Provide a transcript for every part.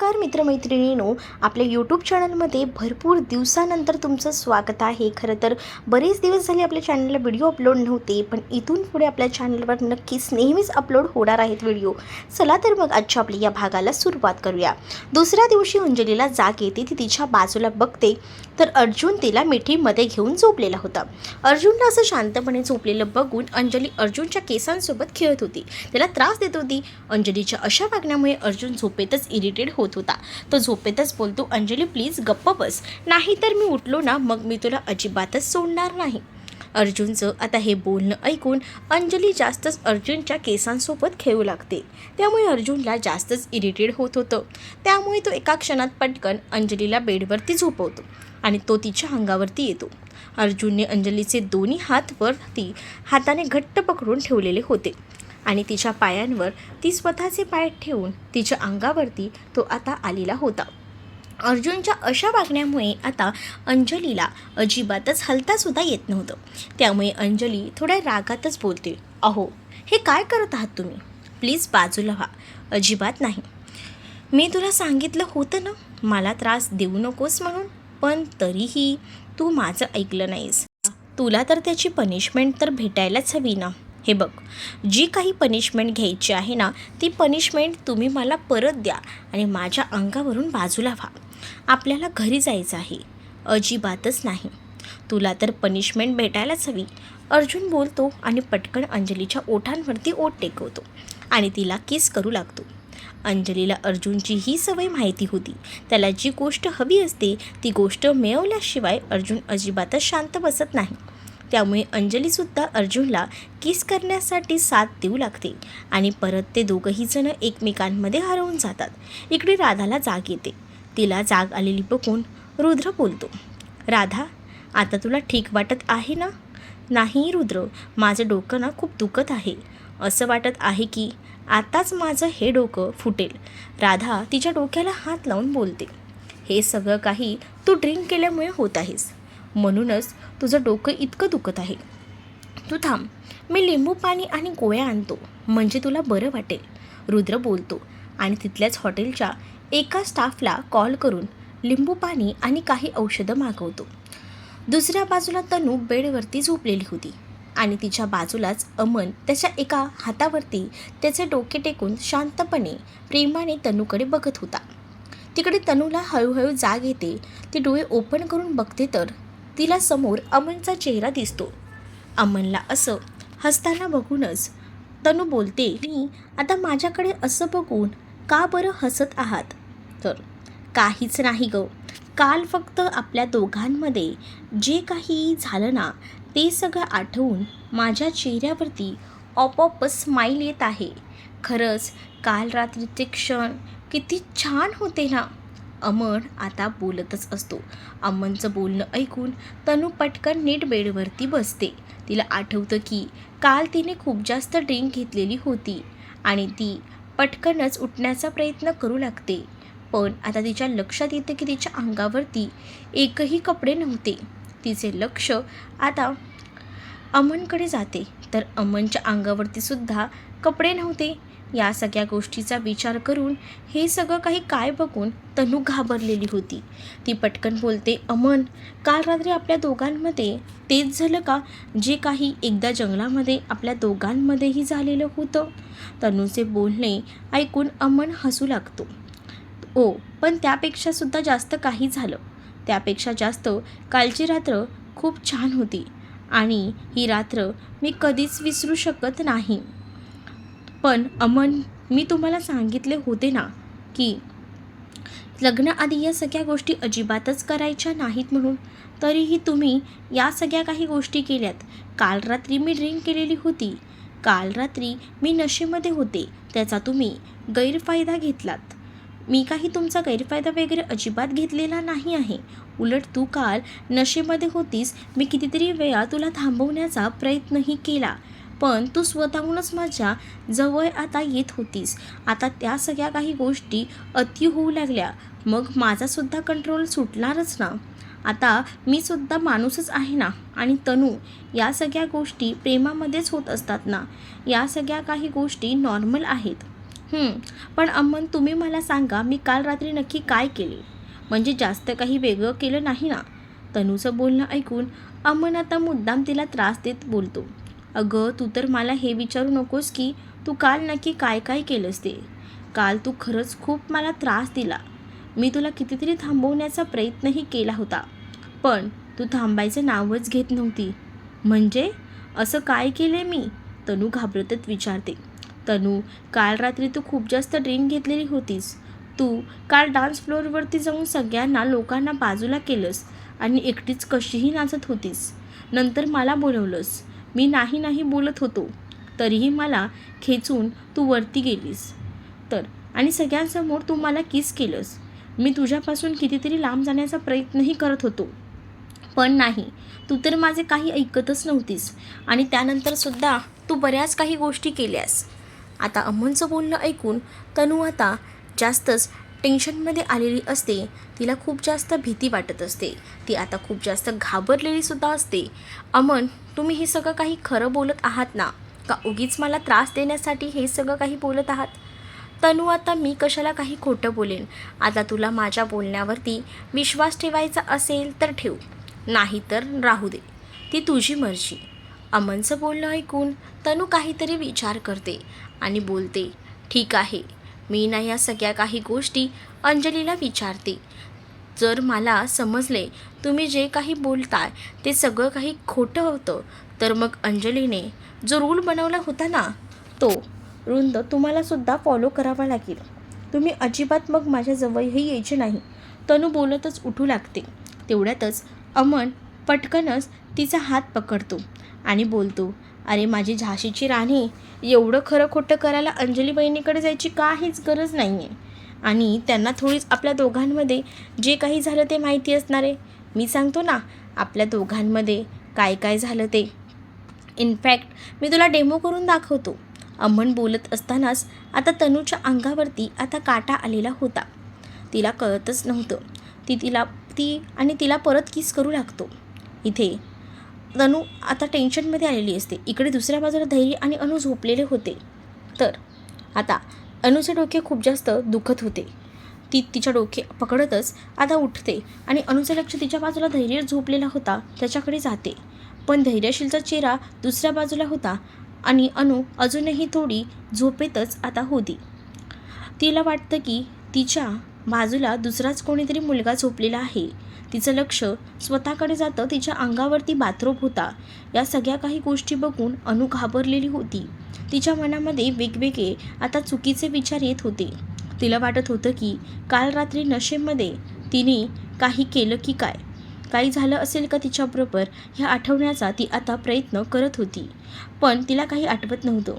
नमस्कार मित्रमैत्रिणीनो आपल्या यूट्यूब चॅनलमध्ये भरपूर दिवसानंतर तुमचं स्वागत आहे. खरं तर बरेच दिवस झाले आपल्या चॅनलला व्हिडिओ अपलोड नव्हते पण इथून पुढे आपल्या चॅनलवर नक्कीच नेहमीच अपलोड होणार आहेत व्हिडिओ चला तर मग आजच्या आपल्या या भागाला सुरुवात करूया. दुसऱ्या दिवशी अंजलीला जाग येते ती तिच्या बाजूला बघते. तर अर्जुन तिला मिठीमध्ये घेऊन झोपलेला होता. अर्जुनला असं शांतपणे झोपलेलं बघून अंजली अर्जुनच्या केसांसोबत खेळत होती. त्याला त्रास देत होती. अंजलीच्या अशा वागण्यामुळे अर्जुन झोपेतच इरिटेट होत होता तो झोपेतच बोलतो अंजली प्लीज गप्प बस. नाहीतर मी उठलो ना मग मी तुला अजिबातच सोडणार नाही. अर्जुनचं आता हे बोलणं ऐकून अंजली जास्तच अर्जुनच्या केसांसोबत खेळू लागते. त्यामुळे अर्जुनला जास्तच इरिटेड होत होतं. त्यामुळे तो एका क्षणात पटकन अंजलीला बेडवरती झोपवतो आणि तो तिच्या अंगावरती येतो. अर्जुनने अंजलीचे दोन्ही हात वरती हाताने घट्ट पकडून ठेवलेले होते. आणि तिच्या पायांवर ती स्वतःचे पाय ठेवून तिच्या अंगावरती तो आता आलेला होता. अर्जुनच्या अशा वागण्यामुळे आता अंजलीला अजिबातच हलतासुद्धा येत नव्हतं. त्यामुळे अंजली थोड्या रागातच बोलते अहो हे काय करत आहात तुम्ही? प्लीज बाजूला व्हा. अजिबात नाही. मी तुला सांगितलं होतं ना मला त्रास देऊ नकोस म्हणून पण तरीही तू माझं ऐकलं नाहीस. तुला तर त्याची पनिशमेंट तर भेटायलाच हवी ना. हे बघ जी काही पनिशमेंट घ्यायची आहे ना ती पनिशमेंट तुम्ही मला परत द्या आणि माझ्या अंगावरून बाजूला व्हा आपल्याला घरी जायचं आहे. अजिबातच नाही. तुला तर पनिशमेंट भेटायलाच हवी. अर्जुन बोलतो आणि पटकन अंजलीच्या ओठांवरती ओठ टेकवतो आणि तिला किस करू लागतो. अंजलीला अर्जुनची ही सवय माहिती होती. त्याला जी गोष्ट हवी असते ती गोष्ट मिळवल्याशिवाय अर्जुन अजिबातच शांत बसत नाही. त्यामुळे अंजलीसुद्धा अर्जुनला किस करण्यासाठी साथ देऊ लागते. आणि परत ते दोघंहीजणं एकमेकांमध्ये हरवून जातात. इकडे राधाला जाग येते. तिला जाग आलेली बघून रुद्र बोलतो राधा आता तुला ठीक वाटत आहे ना? नाही रुद्र माझं डोकं ना खूप दुखत आहे. असं वाटत आहे की आताच माझं हे डोकं फुटेल. राधा तिच्या डोक्याला हात लावून बोलते हे सगळं काही तू ड्रिंक केल्यामुळे होत आहेस. म्हणूनच तुझं डोकं इतकं दुखत आहे. तू थांब मी लिंबू पाणी आणि गोळ्या आणतो म्हणजे तुला बरं वाटेल रुद्र बोलतो आणि तिथल्याच हॉटेलच्या एका स्टाफला कॉल करून लिंबू पाणी आणि काही औषधं मागवतो. दुसऱ्या बाजूला तनू बेडवरती झोपलेली होती आणि तिच्या बाजूलाच अमन त्याच्या एका हातावरती त्याचे डोके टेकून शांतपणे प्रेमाने तनूकडे बघत होता. तिकडे तनूला हळूहळू जाग येते ती डोळे ओपन करून बघते तर तिला समोर अमनचा चेहरा दिसतो. अमनला असं हसताना बघूनच तनू बोलते मी आता माझ्याकडे असं बघून का बरं हसत आहात? तर काहीच नाही ग. काल फक्त आपल्या दोघांमध्ये जे काही झालं ना ते सगळं आठवून माझ्या चेहऱ्यावरती ऑपॉप स्माईल येत आहे. खरंच काल रात्रीचे क्षण किती छान होते ना. अमन आता बोलतच असतो. अमनचं बोलणं ऐकून तनू पटकन नीट बेडवरती बसते. तिला आठवतं की काल तिने खूप जास्त ड्रिंक घेतलेली होती आणि ती पटकनच उठण्याचा प्रयत्न करू लागते. पण आता तिच्या लक्षात येतं की तिच्या अंगावरती एकही कपडे नव्हते. तिचे लक्ष आता अमनकडे जाते. तर अमनच्या अंगावरती सुद्धा कपडे नव्हते. या सगळ्या गोष्टीचा विचार करून हे सगळं काही काय बघून तनू घाबरलेली होती. ती पटकन बोलते अमन काल रात्री आपल्या दोघांमध्ये तेच झालं का? जे काही एकदा जंगलामध्ये आपल्या दोघांमध्येही झालेलं होतं. तनूचे बोलणे ऐकून अमन हसू लागतो. ओ पण त्यापेक्षासुद्धा जास्त काही झालं. त्यापेक्षा जास्त कालची रात्र खूप छान होती आणि ही रात्र मी कधीच विसरू शकत नाही. पण अमन मी तुम्हाला सांगितले होते ना की लग्नाआधी या सगळ्या गोष्टी अजिबातच करायच्या नाहीत म्हणून. तरीही तुम्ही या सगळ्या काही गोष्टी केल्यात. काल रात्री मी ड्रिंक केलेली होती. काल रात्री मी नशेमध्ये होते. त्याचा तुम्ही गैरफायदा घेतलात. मी काही तुमचा गैरफायदा वगैरे अजिबात घेतलेला नाही आहे. उलट तू काल नशेमध्ये होतीस. मी कितीतरी वेळा तुला थांबवण्याचा प्रयत्नही केला. पण तू स्वतःहूनच माझ्या जवळ आता येत होतीस. आता त्या सगळ्या काही गोष्टी अति होऊ लागल्या. मग माझासुद्धा कंट्रोल सुटणारच ना? आता मी सुद्धा माणूसच आहे ना? आणि तनू या सगळ्या गोष्टी प्रेमामध्येच होत असतात ना? या सगळ्या काही गोष्टी नॉर्मल आहेत. पण अमन तुम्ही मला सांगा मी काल रात्री नक्की काय केले? म्हणजे जास्त काही वेगळं केलं नाही ना? तनूचं बोलणं ऐकून अमन आता मुद्दाम तिला त्रास देत बोलतो. अगं तू तर मला हे विचारू नकोस की तू काल नक्की काय काय केलंस ते. काल तू खरंच खूप मला त्रास दिला. मी तुला कितीतरी थांबवण्याचा प्रयत्नही केला होता. पण तू थांबायचं नावच घेत नव्हती. म्हणजे? असं काय केले मी? तनू घाबरतच विचारते. तनू काल रात्री तू खूप जास्त ड्रिंक घेतलेली होतीस. तू काल डान्स फ्लोअरवरती जाऊन सगळ्यांना लोकांना बाजूला केलंस आणि एकटीच कशीही नाचत होतीस. नंतर मला बोलवलंस. मी नाही नाही बोलत होतो. तरीही मला खेचून तू वरती गेलीस. तर आणि सगळ्यांसमोर तू मला किस केलंस. मी तुझ्यापासून कितीतरी लांब जाण्याचा प्रयत्नही करत होतो. पण नाही तू तर माझे काही ऐकतच नव्हतीस. आणि त्यानंतरसुद्धा तू बऱ्याच काही गोष्टी केल्यास. आता अमनचं बोलणं ऐकून तनू आता जास्तच टेन्शनमध्ये आलेली असते तिला खूप जास्त भीती वाटत असते. ती आता खूप जास्त घाबरलेली सुद्धा असते. अमन तुम्ही हे सगळं काही खरं बोलत आहात ना? का उगीच मला त्रास देण्यासाठी हे सगळं काही बोलत आहात? तनू आता मी कशाला काही खोटं बोलेन? आता तुला माझ्या बोलण्यावरती विश्वास ठेवायचा असेल तर ठेव. नाही तर राहू दे. ती तुझी मर्जी. अमनचं बोलणं ऐकून तनू काहीतरी विचार करते आणि बोलते ठीक आहे. मी ना या सगळ्या काही गोष्टी अंजलीला विचारते. जर मला समजले तुम्ही जे काही बोलताय ते सगळं काही खोटं होतं तर मग अंजलीने जो रूल बनवला होता ना तो रुंद तुम्हालासुद्धा फॉलो करावा लागेल. तुम्ही अजिबात मग माझ्याजवळही यायचे नाही. तनू बोलतच उठू लागते. तेवढ्यातच अमन पटकनच तिचा हात पकडतो आणि बोलतो अरे माझी झाशीची राणी एवढं खरं खोटं करायला अंजली बहिणीकडे जायची काहीच गरज नाही आहे आणि त्यांना थोडीच आपल्या दोघांमध्ये जे काही झालं ते माहिती असणार. आहे मी सांगतो ना आपल्या दोघांमध्ये काय काय झालं ते. इनफॅक्ट मी तुला डेमो करून दाखवतो. अमन बोलत असतानाच आता तनूच्या अंगावरती आता काटा आलेला होता. तिला कळतच नव्हतं. ती तिला ती आणि तिला परत किस करू लागतो. इथे तनू आता टेन्शनमध्ये आलेली असते. इकडे दुसऱ्या बाजूला धैर्य आणि अनु झोपलेले होते. तर आता अनुचे डोके खूप जास्त दुखत होते. ती तिच्या डोके पकडतच आता उठते आणि अनुचं लक्ष तिच्या बाजूला धैर्य झोपलेला होता त्याच्याकडे जाते. पण धैर्यशीलचा चेहरा दुसऱ्या बाजूला होता आणि अनु अजूनही थोडी झोपेतच आता होती. तिला वाटतं की तिच्या बाजूला दुसराच कोणीतरी मुलगा झोपलेला आहे. तिचं लक्ष स्वतःकडे जातं तिच्या अंगावरती बाथरोब होता. या सगळ्या काही गोष्टी बघून अनु घाबरलेली होती. तिच्या मनामध्ये वेगवेगळे आता चुकीचे विचार येत होते. तिला वाटत होतं की काल रात्री नशेमध्ये तिने काही केलं की काय? काही झालं असेल का तिच्याबरोबर? ह्या आठवण्याचा ती आता प्रयत्न करत होती. पण तिला काही आठवत नव्हतं.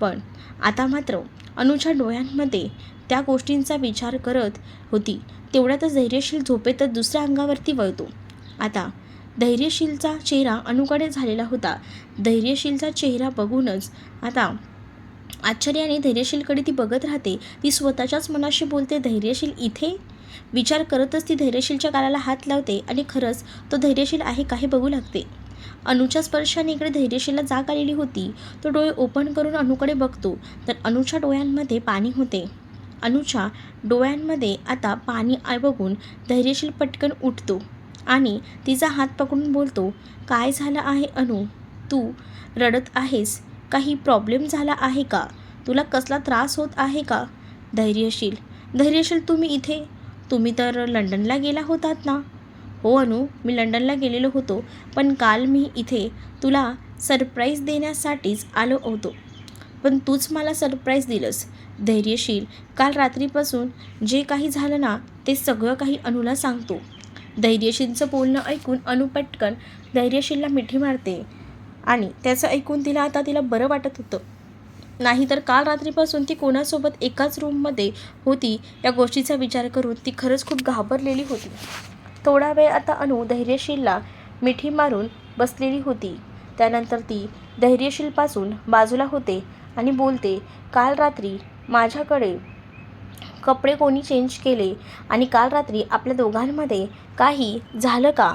पण आता मात्र अनुच्या डोळ्यांमध्ये त्या गोष्टींचा विचार करत होती. तेवढ्यातच धैर्यशील झोपेतच दुसऱ्या अंगावरती वळतो. आता धैर्यशीलचा चेहरा अनुकडे झालेला होता. धैर्यशीलचा चेहरा बघूनच आता आश्चर्याने धैर्यशीलकडे ती बघत राहते. ती स्वतःच्याच मनाशी बोलते धैर्यशील इथे? विचार करतच ती धैर्यशीलच्या गालाला हात लावते आणि खरंच तो धैर्यशील आहे का हे बघू लागते. अनुच्या स्पर्शाने इकडे धैर्यशीलला जाग आलेली होती. तो डोळे ओपन करून अनुकडे बघतो. तर अनुच्या डोळ्यांमध्ये पाणी होते. अनुच्या डोळ्यांमध्ये आता पाणी बघून धैर्यशील पटकन उठतो आणि तिचा हात पकडून बोलतो काय झालं आहे अनु? तू रडत आहेस? काही प्रॉब्लेम झाला आहे का? तुला कसला त्रास होत आहे का? धैर्यशील धैर्यशील तुम्ही इथे? तुम्ही तर लंडनला गेला होतात ना? हो अनु मी लंडनला गेलेलो होतो पण काल मी इथे. तुला सरप्राईज देण्यासाठीच आलो होतो. पण तूच मला सरप्राईज दिलंस. धैर्यशील काल रात्रीपासून जे काही झालं ना ते सगळं काही अनुला सांगतो. धैर्यशीलचं बोलणं ऐकून अनु पटकन धैर्यशीलला मिठी मारते आणि त्याचं ऐकून तिला आता तिला बरं वाटत होतं. नाहीतर काल रात्रीपासून ती कोणासोबत एकाच रूममध्ये होती या गोष्टीचा विचार करून ती खरंच खूप घाबरलेली होती. थोडा वेळ आता अनु धैर्यशीलला मिठी मारून बसलेली होती. त्यानंतर ती धैर्यशीलपासून बाजूला होते. आणि बोलते काल रात्री माझ्याकडे कपडे कोणी चेंज केले आणि काल रात्री आपल्या दोघांमध्ये काही झालं का?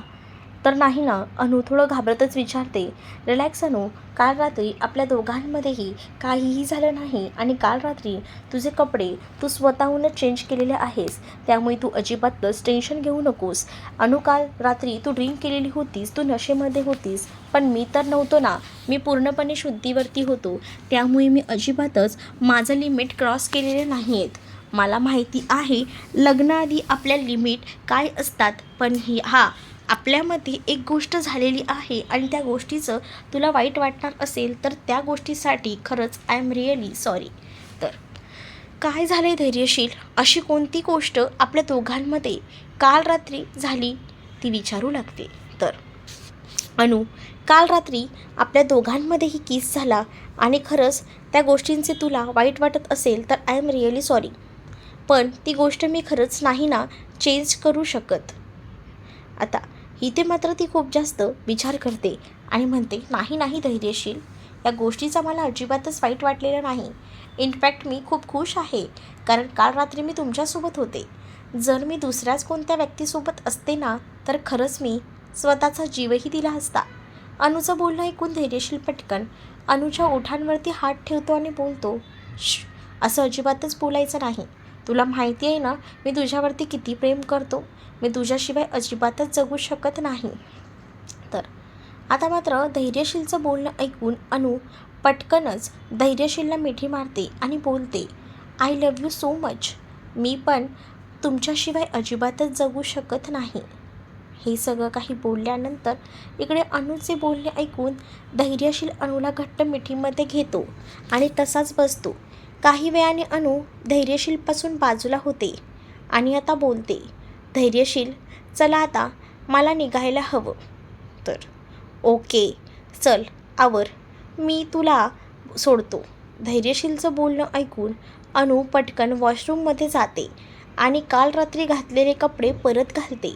तर नाही ना? अनु थोडं घाबरतच विचारते. रिलॅक्स अनु काल रात्री आपल्या दोघांमध्येही काहीही झालं नाही आणि काल रात्री तुझे कपडे तू स्वतःहूनच चेंज केलेले आहेस. त्यामुळे तू अजिबातच टेन्शन घेऊ नकोस. अनु काल रात्री तू ड्रिंक केलेली होतीस तू नशेमध्ये होतीस. पण मी तर नव्हतो ना. मी पूर्णपणे शुद्धीवरती होतो. त्यामुळे मी अजिबातच माझं लिमिट क्रॉस केलेले नाही आहेत मला माहिती आहे लग्नाआधी आपल्या लिमिट काय असतात. पण ही हा आपल्यामध्ये एक गोष्ट झालेली आहे आणि त्या गोष्टीचं तुला वाईट वाटणार असेल तर त्या गोष्टीसाठी खरंच आय एम रिअली सॉरी तर काय झालं आहे धैर्यशील? अशी कोणती गोष्ट आपल्या दोघांमध्ये काल रात्री झाली ती विचारू लागते. तर अनु काल रात्री आपल्या दोघांमध्येही किस झाला आणि खरंच त्या गोष्टींचे तुला वाईट वाटत असेल तर आय एम रिअली सॉरी पण ती गोष्ट मी खरंच नाही ना चेंज करू शकत. आता इथे मात्र ती खूप जास्त विचार करते आणि म्हणते नाही नाही धैर्यशील. या गोष्टीचा मला अजिबातच वाईट वाटलेलं नाही. इनफॅक्ट मी खूप खुश आहे कारण काल रात्री मी तुमच्यासोबत होते. जर मी दुसऱ्याच कोणत्या व्यक्तीसोबत असते ना तर खरंच मी स्वतःचा जीवही दिला असता. अनुचं बोलणं ऐकून धैर्यशील पटकन अनुच्या ओठांवरती हात ठेवतो आणि बोलतो श असं अजिबातच बोलायचं नाही. तुला माहिती आहे ना मी तुझ्यावरती किती प्रेम करतो? मी तुझ्याशिवाय अजिबातच जगू शकत नाही. तर आता मात्र धैर्यशीलचं बोलणं ऐकून अनु पटकनच धैर्यशीलला मिठी मारते आणि बोलते I love you so much मी पण तुमच्याशिवाय अजिबातच जगू शकत नाही. हे सगळं काही बोलल्यानंतर इकडे अनुचे बोलणे ऐकून धैर्यशील अनुला घट्ट मिठीमध्ये घेतो आणि तसाच बसतो. काही वेळाने अनु धैर्यशीलपासून बाजूला होते आणि आता बोलते धैर्यशील चला आता मला निघायला हवं. तर ओके चल आवर मी तुला सोडतो. धैर्यशीलचं बोलणं ऐकून अनु पटकन वॉशरूममध्ये जाते आणि काल रात्री घातलेले कपडे परत घालते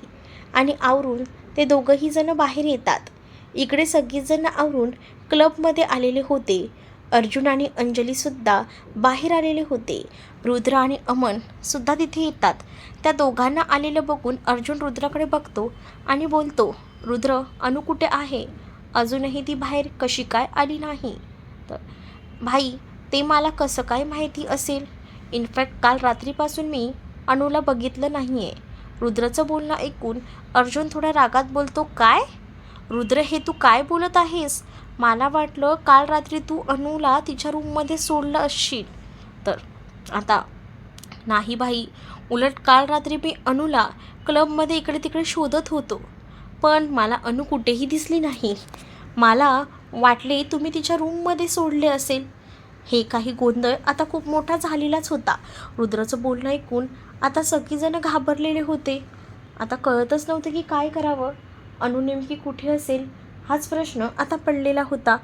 आणि आवरून ते दोघंही जण बाहेर येतात. इकडे सगळीजणं आवरून क्लबमध्ये आलेले होते अर्जुन आणि अंजलीसुद्धा बाहेर आलेले होते. रुद्र आणि अमन सुद्धा तिथे येतात. त्या दोघांना आलेलं बघून अर्जुन रुद्राकडे बघतो आणि बोलतो रुद्र अनु कुठे आहे? अजूनही ती बाहेर कशी काय आली नाही? तर भाई ते मला कसं काय माहिती असेल? इनफॅक्ट काल रात्रीपासून मी अणूला बघितलं नाही आहे रुद्रचं बोलणं ऐकून अर्जुन थोड्या रागात बोलतो काय? रुद्र हे तू काय बोलत आहेस? मला वाटलं काल रात्री तू अनुला तिच्या रूममध्ये सोडलं असशील. तर आता नाही भाई उलट काल रात्री मी अनुला क्लबमध्ये इकडे तिकडे शोधत होतो. पण मला अनु कुठेही दिसली नाही. मला वाटले तुम्ही तिच्या रूममध्ये सोडले असेल. हे काही गोंधळ आता खूप मोठा झालेलाच होता. रुद्राचं बोलणं ऐकून आता सगळीजणं घाबरलेले होते. आता कळतच नव्हतं की काय करावं. अनु नेमकी कुठे असेल? हाच प्रश्न आता पडलेला होता.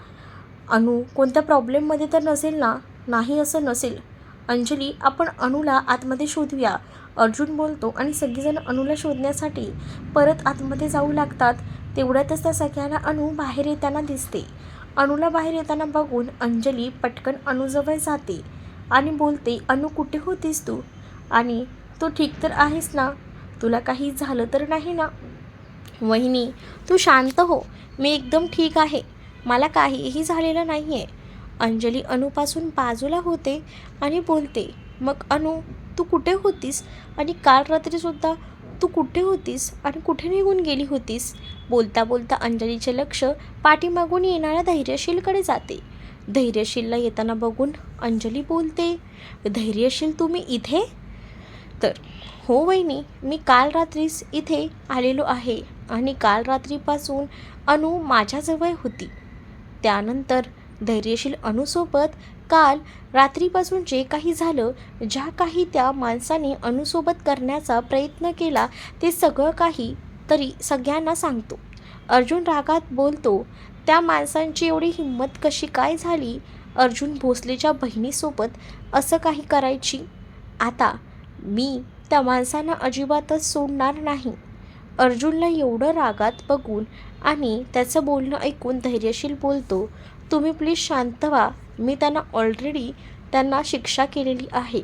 अनु कोणत्या प्रॉब्लेममध्ये तर नसेल ना? नाही असं नसेल. अंजली आपण अनुला आतमध्ये शोधूया. अर्जुन बोलतो आणि सगळीजण अनुला शोधण्यासाठी परत आतमध्ये जाऊ लागतात. तेवढ्यातच त्या सगळ्यांना अनु बाहेर येताना दिसते. अनुला बाहेर येताना बघून अंजली पटकन अनुजवळ जाते आणि बोलते अनु कुठे होतीस तू? आणि तू ठीक तर आहेस ना? तुला काही झालं तर नाही ना? वहिनी तू शांत हो. मी एकदम ठीक आहे. मला काहीही झालेलं नाही आहे अंजली अनुपासून बाजूला होते आणि बोलते मग अनु तू कुठे होतीस? आणि काल रात्रीसुद्धा तू कुठे होतीस आणि कुठे निघून गेली होतीस? बोलता बोलता अंजलीचे लक्ष पाठीमागून येणाऱ्या धैर्यशीलकडे जाते. धैर्यशीलला येताना बघून अंजली बोलते धैर्यशील तुम्ही इथे? तर हो वहिनी मी काल रात्रीच इथे आलेलो आहे आणि काल रात्रीपासून अनु माझ्याजवळ होती. त्यानंतर धैर्यशील अनुसोबत काल रात्रीपासून जे काही झालं ज्या काही त्या माणसाने अनुसोबत करण्याचा प्रयत्न केला ते सगळं काही तरी सगळ्यांना सांगतो. अर्जुन रागात बोलतो त्या माणसांची एवढी हिंमत कशी काय झाली? अर्जुन भोसलेच्या बहिणीसोबत असं काही करायची? आता मी त्या माणसांना अजिबातच सोडणार नाही. अर्जुनला एवढं रागात बघून आणि त्याचं बोलणं ऐकून धैर्यशील बोलतो तुम्ही प्लीज शांत व्हा. मी त्यांना ऑलरेडी त्यांना शिक्षा केलेली आहे.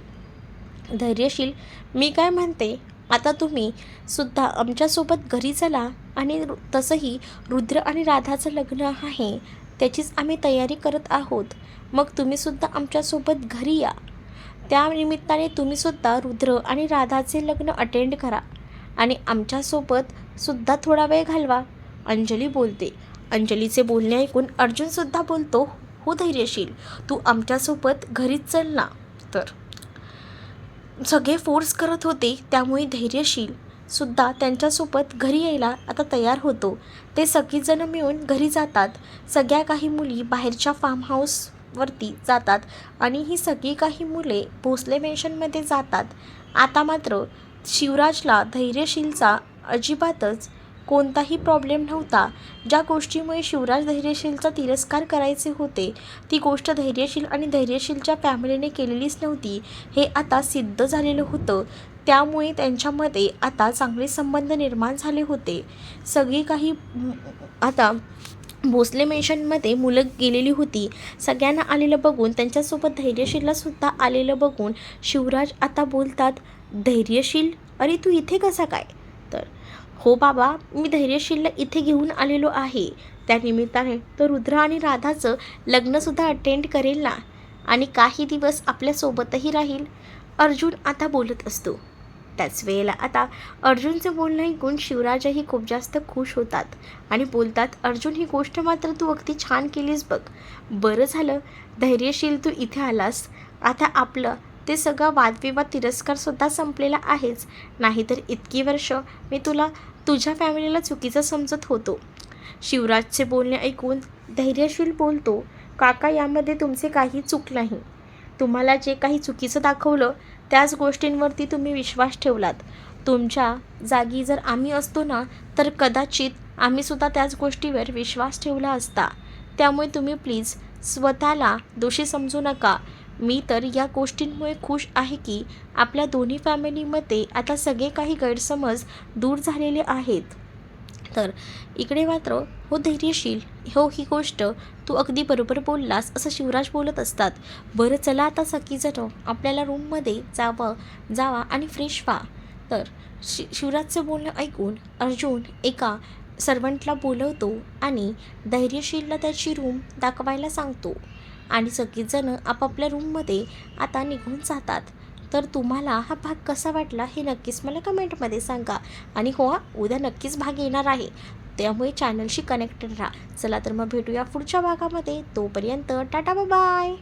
धैर्यशील मी काय म्हणते? आता तुम्ही सुद्धा आमच्यासोबत घरी चला आणि रु- तसंही रुद्र आणि राधाचं लग्न आहे त्याचीच आम्ही तयारी करत आहोत. मग तुम्हीसुद्धा आमच्यासोबत घरी या. त्यानिमित्ताने तुम्हीसुद्धा रुद्र आणि राधाचे लग्न अटेंड करा. आणि आमच्यासोबत सुद्धा थोडा वेळ घालवा अंजली बोलते. अंजलीचे बोलणे ऐकून अर्जुनसुद्धा बोलतो हो धैर्यशील तू आमच्यासोबत घरीच चल ना. तर सगळे फोर्स करत होते त्यामुळे धैर्यशील सुद्धा त्यांच्यासोबत घरी यायला आता तयार होतो. ते सगळीजणं मिळून घरी जातात. सगळ्या काही मुली बाहेरच्या फार्म हाऊस वरती जातात आणि ही सगळी काही मुले भोसले मेन्शनमध्ये जातात. आता मात्र शिवराजला धैर्यशीलचा अजिबातच कोणताही प्रॉब्लेम नव्हता. ज्या गोष्टीमुळे शिवराज धैर्यशीलचा तिरस्कार करायचे होते ती गोष्ट धैर्यशील आणि धैर्यशीलच्या फॅमिलीने केलेलीच नव्हती. हे आता सिद्ध झालेलं होतं. त्यामुळे त्यांच्यामध्ये आता चांगले संबंध निर्माण झाले होते. सगळी काही आता भोसले मेन्शनमध्ये मुलं गेलेली होती. सगळ्यांना आलेलं बघून त्यांच्यासोबत धैर्यशीलला सुद्धा आलेलं बघून शिवराज आता बोलतात धैर्यशील? अरे तू इथे कसा काय? तर हो बाबा मी धैर्यशीलला इथे घेऊन आलेलो आहे. त्यानिमित्ताने तो रुद्र आणि राधाचं लग्नसुद्धा अटेंड करेल ना? आणि काही दिवस आपल्यासोबतही राहील? अर्जुन आता बोलत असतो. त्याच वेळेला. आता अर्जुनचं बोलणं ऐकून शिवराजही खूप जास्त खुश होतात आणि बोलतात अर्जुन ही गोष्ट मात्र तू अगदी छान केलीस बघ. बरं झालं. धैर्यशील तू इथे आलास. आता आपलं ते सगळं वादविवाद तिरस्कारसुद्धा संपलेला आहेच. नाहीतर इतकी वर्ष मी तुला तुझ्या फॅमिलीला चुकीचं समजत होतो. शिवराजचे बोलणे ऐकून धैर्यशील बोलतो काका यामध्ये तुमचे काही चूक नाही. तुम्हाला जे काही चुकीचं दाखवलं त्याच गोष्टींवरती तुम्ही विश्वास ठेवलात. तुमच्या जागी जर आम्ही असतो ना तर कदाचित आम्हीसुद्धा त्याच गोष्टीवर विश्वास ठेवला असता. त्यामुळे तुम्ही प्लीज स्वतःला दोषी समजू नका. मी तर या गोष्टींमुळे खुश आहे की आपल्या दोन्ही फॅमिलीमध्ये आता सगळे काही गैरसमज दूर झालेले आहेत. तर इकडे मात्र हो धैर्यशील हो ही गोष्ट तू अगदी बरोबर बोललास असं शिवराज बोलत असतात. बरं चला आता सखीजणं आपल्याला रूममध्ये जावं जावा आणि फ्रेश व्हा. तर शि शिवराजचं बोलणं ऐकून अर्जुन एका सर्वंटला बोलवतो आणि धैर्यशीलला त्याची रूम दाखवायला सांगतो. आणि सगळीजणं आपापल्या रूममध्ये आता निघून जातात. तर तुम्हाला हा भाग कसा वाटला हे नक्कीच मला कमेंटमध्ये सांगा. आणि हो उद्या नक्कीच भाग येणार आहे. त्यामुळे चॅनलशी कनेक्टेड राहा. चला तर मग भेटूया पुढच्या भागामध्ये. तोपर्यंत टाटा बाय